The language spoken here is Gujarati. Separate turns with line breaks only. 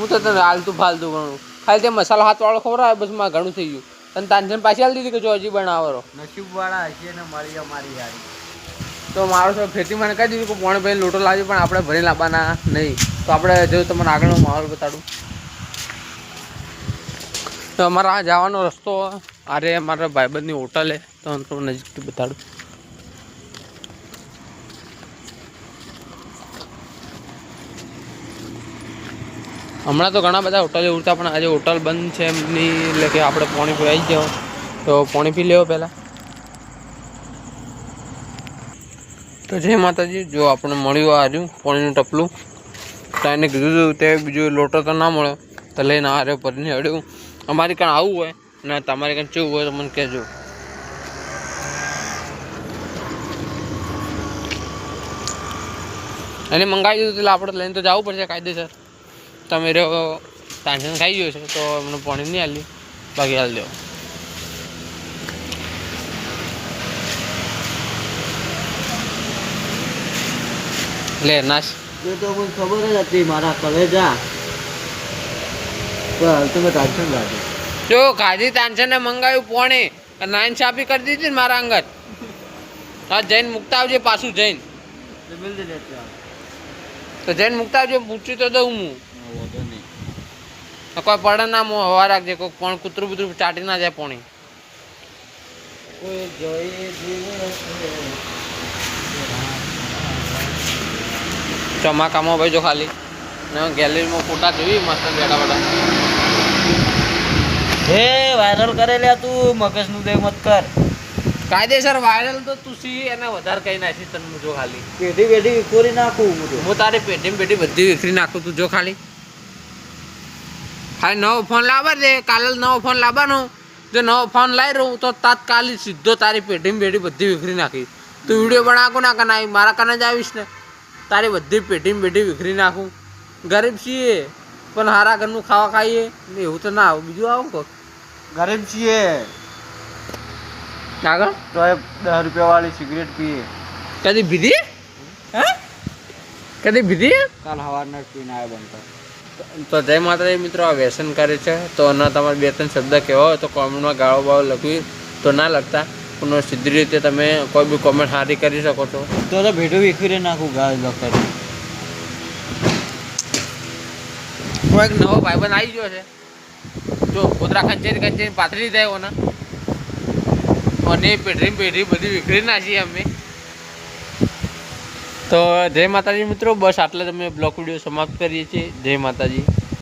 હું તો તને હાલતું ફાલતું ગણું. ખાલી તે મસાલો હાથવાળો ખવડાવે બસમાં ઘણું થઈ ગયું. અને તાંજન પાછી હાલ દીધી કે જો હજી બનાવરો
નસીબ વાળા હશે ને મળી અમારી યારી
તો મારો તો ખેતી મને કહી દીધું કે પોણે ભાઈ લોટો લાવજો પણ આપણે ભરી લાવવાના નહીં. તો આપણે જો તમને આગળનો માહોલ બતાડું. તો અમારા આ જવાનો રસ્તો અરે મારા ભાઈબંધની હોટલ હે તો હું તમને નજીકથી બતાડું. હમણાં તો ઘણા બધા હોટલે ઉડતા, પણ આજે હોટલ બંધ છે એમની, એટલે કે આપણે પાણી પી આવી જાઓ તો પાણી પી લેવો પહેલાં. તો જય માતાજી, જો આપણે મળ્યું આ રહ્યું પાણીનું ટપલું, તો એને કીધું હતું તે બીજું લોટો તો ના મળ્યો, તો લઈને આ રહ્યો પરની અડ્યું અમારી કાંઈ આવું હોય ને તમારે કાંઈ ચેવું હોય તો મને કહેજો. એને મંગાવી દીધું એટલે આપણે લઈને તો જવું પડશે કાયદેસર. તમે રહ્યો ટેન્શન ખાઈ ગયો છે તો એમને પાણી નહીં હાલ્યું બાકી હાલ દેવો લે નાશ.
એ તો મને ખબર જ હતી મારા કલેજા. પણ હાલ તો મેં ટેન્શન લાગે
જો ગાજી તાનસને મંગાવ્યું પોણે. નાઈન છાપી કરી દીધી ને મારા અંગત. હા જૈન મુકતા આવજે પાછું
ત્યાં
તો જૈન મુકતા આવજે પૂછી તો દઉં હું.
વાંધો નહીં.
કોઈ પડે ના મોં હવા રાખજે કોઈ પણ કૂતરું બુતરું ચાટી ના જાય પોણી.
કોઈ
ચોમાકામાં ભાઈ જો ખાલી. ને ગેલેરીમાં ફોટા જોઈ મસ્ત બેઠા બેઠા.
હે વાયરલ કરે લે તું મગજનું દેવ મત કર.
કાયદેસર વાયરલ તો તું સી એને વધારે કઈ નાખી તને જો ખાલી.
પેઢી પેઢી વિખોરી નાખું હું
તારી પેઢી પેઢી બધી વિખરી નાખું તું જો ખાલી. ખાલી નવો ફોન લાવવા દે કાલે નવો ફોન લાવવાનો. જો નવો ફોન લાવી રહું તો તાત્કાલિક સીધો તારી પેઢીમાં પેઢી બધી વિખરી નાખી. તું વીડિયો બનાવો ના કના મારા કને જ આવીશ ને. તારી બધી પેઢીમાં પેઢી વિખરી નાખું. ગરીબ છીએ પણ હારા ઘરનું ખાવા ખાઈએ. ને એવું તો ના આવું. બીજું આવું કોક.
ગરીબ છીએ.
આગળ?
તો એ દસ રૂપિયા વાળી સિગરેટ પીએ.
કદી પીધી હે? કદી પીધી
કાલ સવારના પીને આવ્યા બનતા
તો જય માતાજી મિત્રો આ વ્યસન કરે છે. તો એના તમારે બે ત્રણ શબ્દ કહેવા હોય તો કોમેન્ટમાં ગાળો બાળો લખવી તો ના લખતા. પણ સીધી રીતે તમે કોઈ બી કોમેન્ટ સારી કરી શકો છો.
તો તો ભેટું વિખવી નાખું લખર
હું એક નવો ભાઈબંધ આવી ગયો છે. જો કૂતરા ખંચેરી ખંચેરી પાથરી જાય ઓના અને પેઢી પેઢી બધી વિખરી નાખી અમે તો જય માતાજી મિત્રો બસ આટલે તમે બ્લોક વીડિયો સમાપ્ત કરીએ છીએ. જય માતાજી.